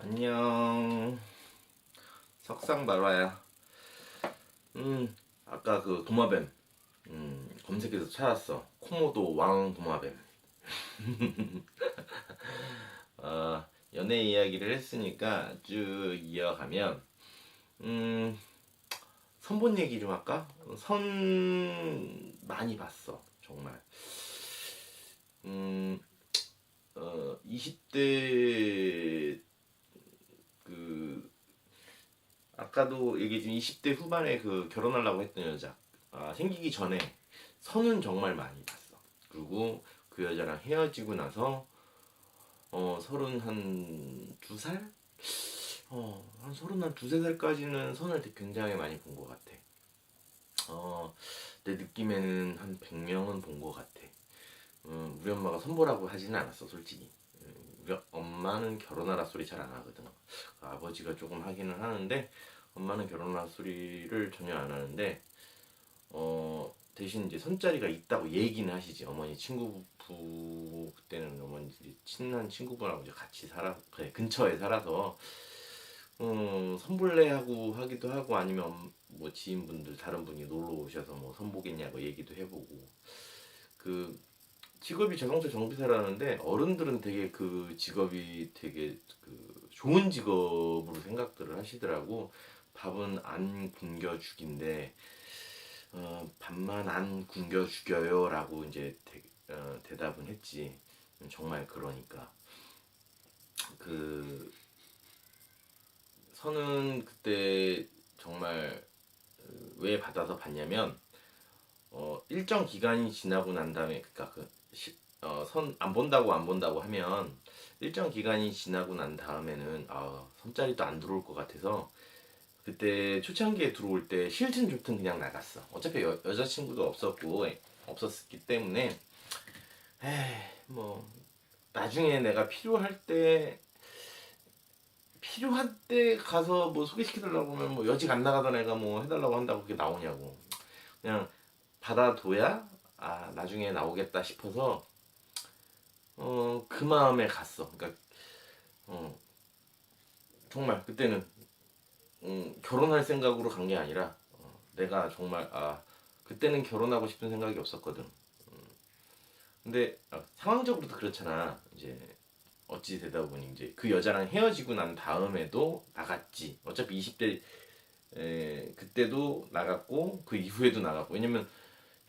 안녕. 석상 말와야. 음, 아까 그 도마뱀. 음, 검색해서 찾았어. 코모도 왕 도마뱀. 어, 연애 이야기를 했으니까 쭉 이어가면, 음, 선본 얘기 좀 할까? 선 많이 봤어. 정말. 음, 어, 20대 그 아까도 얘기했지만 20대 후반에 그 결혼하려고 했던 여자 아, 생기기 전에 선은 정말 많이 봤어. 그리고 그 여자랑 헤어지고 나서 어 서른 한 두 살? 어한 서른 한 두세 살까지는 선을 굉장히 많이 본 것 같아. 어내 느낌에는 한 100명은 본 것 같아. 음, 우리 엄마가 선보라고 하지는 않았어 솔직히. 음, 우리 엄마는 결혼하라 소리 잘 안 하거든. 아버지가 조금 하기는 하는데 엄마는 결혼할 소리를 전혀 안 하는데 어 대신 이제 손자리가 있다고 얘기는 하시지 어머니 친구부 그때는 어머니들이 친한 친구분하고 이제 같이 살아 그래 근처에 살아서 음 선불례하고 하기도 하고 아니면 엄- 뭐 지인분들 다른 분이 놀러 오셔서 뭐 선보겠냐고 얘기도 해보고 그 직업이 자동차 정비사라는데 어른들은 되게 그 직업이 되게 그 좋은 직업으로 생각들을 하시더라고. 밥은 안 굶겨 죽인데 어, 밥만 안 굶겨 죽여요라고 이제 대, 어, 대답은 했지. 정말 그러니까 그 선은 그때 정말 어, 왜 받아서 봤냐면 어, 일정 기간이 지나고 난 다음에 그러니까 그 어, 선 안 본다고 안 본다고 하면 일정 기간이 지나고 난 다음에는 아, 선자리도 안 들어올 것 같아서 그때 초창기에 들어올 때 싫든 좋든 그냥 나갔어. 어차피 여, 여자친구도 없었고 에, 없었기 때문에 에이 뭐 나중에 내가 필요할 때 필요한 때 가서 뭐 소개시켜달라고 하면 뭐 여직 안 나가던 애가 뭐 해달라고 한다고 그게 나오냐고 그냥 받아둬야 아 나중에 나오겠다 싶어서 어 그 마음에 갔어. 그러니까 어 정말 그때는 음, 결혼할 생각으로 간 게 아니라 어, 내가 정말 아 그때는 결혼하고 싶은 생각이 없었거든. 음, 근데 아, 상황적으로도 그렇잖아. 이제 어찌 되다 보니 이제 그 여자랑 헤어지고 난 다음에도 나갔지. 어차피 20대 에, 그때도 나갔고 그 이후에도 나갔고 왜냐면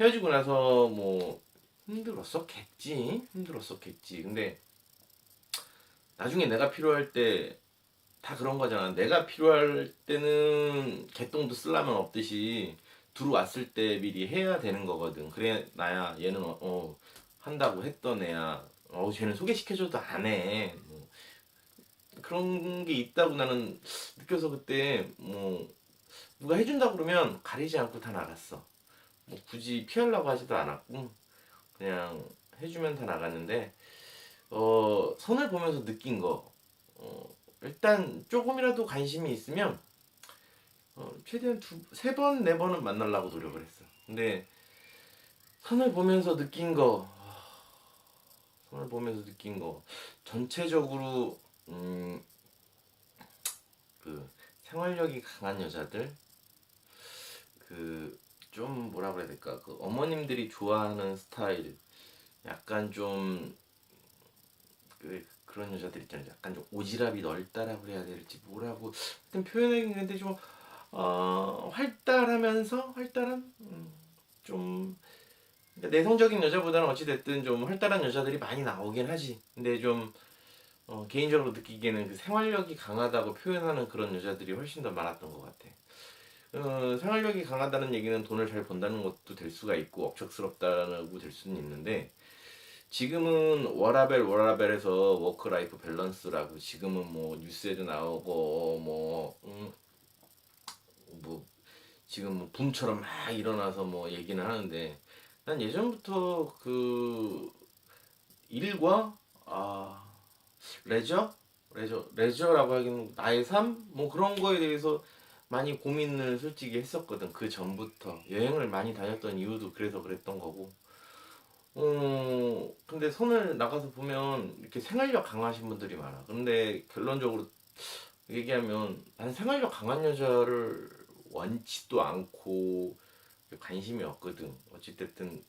헤어지고 나서 뭐 힘들었었겠지? 힘들었었겠지. 근데 나중에 내가 필요할 때 다 그런 거잖아. 내가 필요할 때는 개똥도 쓸라면 없듯이 들어왔을 때 미리 해야 되는 거거든. 그래 나야 얘는 어, 어, 한다고 했던 애야. 어 쟤는 소개시켜줘도 안해. 뭐, 그런 게 있다고 나는 느껴서 그때 뭐 누가 해준다 그러면 가리지 않고 다 나갔어 뭐 굳이 피하려고 하지도 않았고 그냥 해주면 다 나갔는데 어 선을 보면서 느낀 거 어, 일단 조금이라도 관심이 있으면 어, 최대한 두 세 번 네 번은 만나려고 노력을 했어. 근데 선을 보면서 느낀 거 선을 보면서 느낀 거 전체적으로 음, 그 생활력이 강한 여자들 그좀 뭐라 그래야 될까? 그 어머님들이 좋아하는 스타일. 약간 좀 그, 그런 여자들 있잖아요. 약간 좀 오지랖이 넓다라고 해야 될지 뭐라고. 하여튼 표현하긴 근데 좀 어, 활달하면서 활달한 음, 좀 그러니까 내성적인 여자보다는 어찌됐든 좀 활달한 여자들이 많이 나오긴 하지. 근데 좀 어, 개인적으로 느끼기에는 그 생활력이 강하다고 표현하는 그런 여자들이 훨씬 더 많았던 것 같아. 어, 생활력이 강하다는 얘기는 돈을 잘 번다는 것도 될 수가 있고 억척스럽다고 될 수는 있는데 지금은 워라벨 워라벨에서 워크라이프 밸런스라고 지금은 뭐 뉴스에도 나오고 뭐, 음, 뭐 지금 뭐 붐처럼 막 일어나서 뭐 얘기는 하는데 난 예전부터 그 일과 아 레저? 레저 레저라고 하기는 나의 삶? 뭐 그런 거에 대해서 많이 고민을 솔직히 했었거든 그 전부터 여행을 많이 다녔던 이유도 그래서 그랬던 거고 어 근데 선을 나가서 보면 이렇게 생활력 강하신 분들이 많아 근데 결론적으로 얘기하면 난 생활력 강한 여자를 원치도 않고 관심이 없거든. 어찌됐든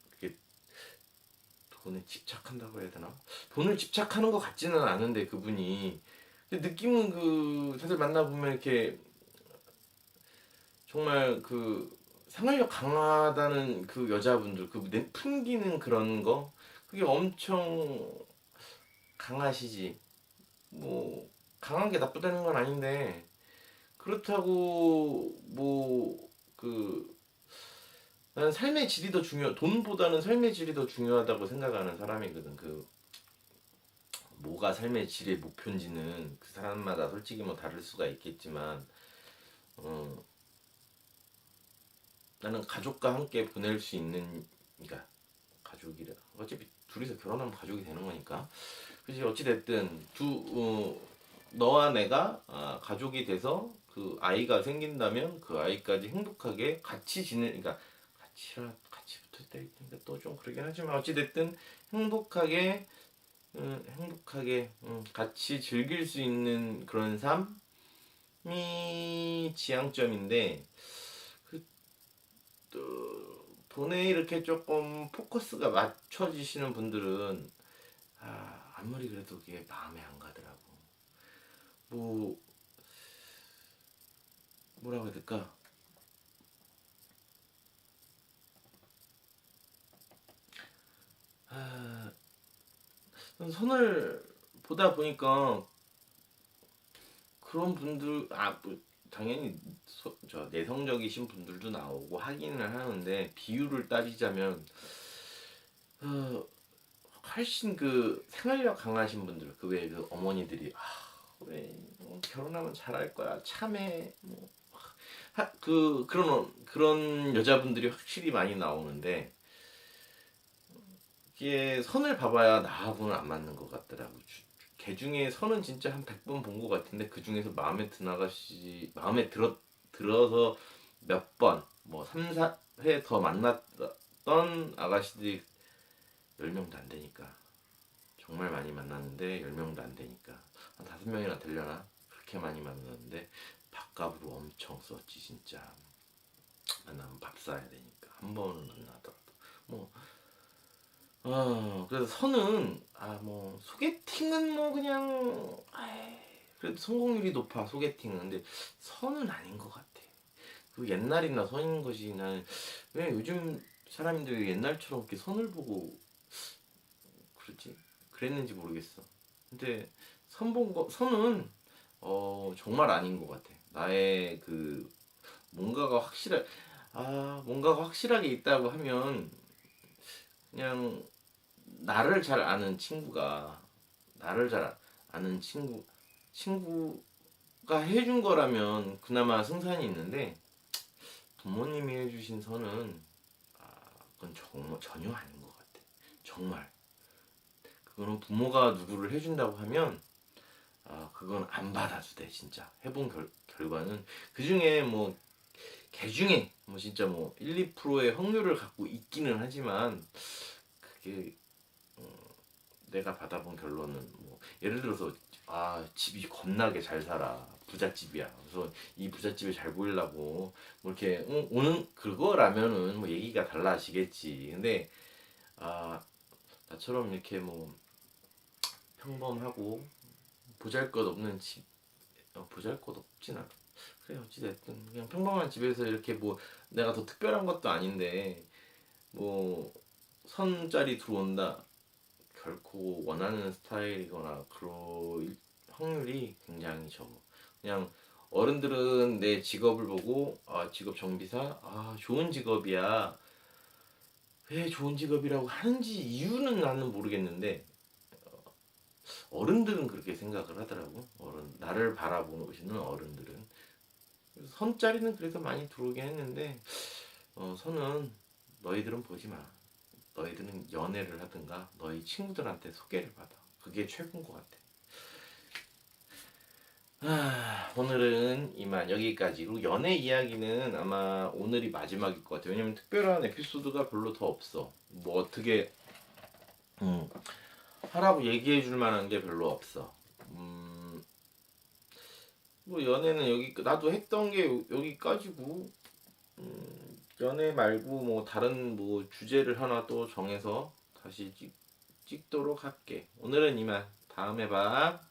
돈에 집착한다고 해야 되나? 돈을 집착하는 것 같지는 않은데 그분이 느낌은 그 다들 만나보면 이렇게 정말 그 생활력 강하다는 그 여자분들 그 내- 풍기는 그런 거? 그게 엄청 강하시지. 뭐 강한 게 나쁘다는 건 아닌데 그렇다고 뭐 그 나는 삶의 질이 더 중요 돈보다는 삶의 질이 더 중요하다고 생각하는 사람이거든. 그 뭐가 삶의 질의 목표인지는 그 사람마다 솔직히 뭐 다를 수가 있겠지만 어 나는 가족과 함께 보낼 수 있는 그러니까 가족이라 어차피 둘이서 결혼하면 가족이 되는 거니까. 그지? 어찌 됐든 두 어, 너와 내가 아, 가족이 돼서 그 아이가 생긴다면 그 아이까지 행복하게 같이 지내 그러니까 같이 같이 붙을 때 있으니까 또좀 그러긴 하지만 어찌 됐든 행복하게 음, 행복하게 음, 같이 즐길 수 있는 그런 삶이 지향점인데 그, 또 돈에 이렇게 조금 포커스가 맞춰지시는 분들은 아, 아무리 그래도 그게 마음에 안 가더라고. 뭐 뭐라고 해야 될까? 아, 선을 보다 보니까 그런 분들 아 뭐, 당연히 소- 저 내성적이신 분들도 나오고 하기는 하는데 비율을 따지자면 어, 훨씬 그 생활력 강하신 분들 그 외에 그 어머니들이 아 왜 뭐 결혼하면 잘할 거야 참해 뭐 하, 그 그런 그런 여자분들이 확실히 많이 나오는데 이게 선을 봐봐야 나하고는 안 맞는 것 같더라고. 주- 걔 중에 선은 진짜 한 100번 본 것 같은데 그 중에서 마음에 드는 아가씨 마음에 들어 들어서 몇 번, 뭐 3, 4회 더 만났던 아가씨들이 10명도 안 되니까. 정말 많이 만났는데 10명도 안 되니까. 한 5명이나 되려나? 그렇게 많이 만났는데 밥값으로 엄청 썼지 진짜. 만나면 밥 사야 되니까. 한 번은 만나더라도. 뭐 어, 그래서 선은 아 뭐 소개팅은 뭐 그냥 아이, 그래도 성공률이 높아 소개팅은 근데 선은 아닌 것 같아. 그 옛날이나 선인 것이 나는 왜 요즘 사람들이 옛날처럼 이렇게 선을 보고 그러지 그랬는지 모르겠어. 근데 선 본 거 선은 어 정말 아닌 것 같아. 나의 그 뭔가가 확실하 아 뭔가가 확실하게 있다고 하면 그냥 나를 잘 아는 친구가 나를 잘 아는 친구 친구가 해준 거라면 그나마 승산이 있는데 부모님이 해주신 선은 아, 그건 정말 전혀 아닌 것 같아. 정말. 그거는 부모가 누구를 해준다고 하면 아 그건 안 받아도 돼 진짜. 해본 결, 결과는. 그 중에 뭐 개 중에 뭐 진짜 뭐 1, 2%의 확률을 갖고 있기는 하지만 그게 어, 내가 받아본 결론은 뭐 예를 들어서 아 집이 겁나게 잘 살아. 부잣집이야. 그래서 이 부잣집에 잘 보이려고 뭐 이렇게 어, 오는 그거라면은 뭐 얘기가 달라지겠지. 근데 아 나처럼 이렇게 뭐 평범하고 보잘것없는 집 어, 보잘것 없진 않아 그래 어찌됐든. 그냥 평범한 집에서 이렇게 뭐 내가 더 특별한 것도 아닌데 뭐 선짜리 들어온다. 결코 원하는 스타일이거나 그럴 확률이 굉장히 적어. 그냥 어른들은 내 직업을 보고 아 직업 정비사? 아 좋은 직업이야. 왜 좋은 직업이라고 하는지 이유는 나는 모르겠는데 어, 어른들은 그렇게 생각을 하더라고. 어른 나를 바라보시는 어른들은 선짜리는 그래서 많이 들어오긴 했는데 어, 선은 너희들은 보지 마. 너희들은 연애를 하든가 너희 친구들한테 소개를 받아. 그게 최고인 것 같아. 아, 오늘은 이만 여기까지로 연애 이야기는 아마 오늘이 마지막일 것 같아요. 왜냐면 특별한 에피소드가 별로 더 없어. 뭐 어떻게 음, 하라고 얘기해 줄 만한 게 별로 없어. 음, 뭐 연애는 여기 나도 했던 게 요- 여기까지고 음, 연애 말고 뭐 다른 뭐 주제를 하나 또 정해서 다시 찍, 찍도록 할게. 오늘은 이만. 다음에 봐.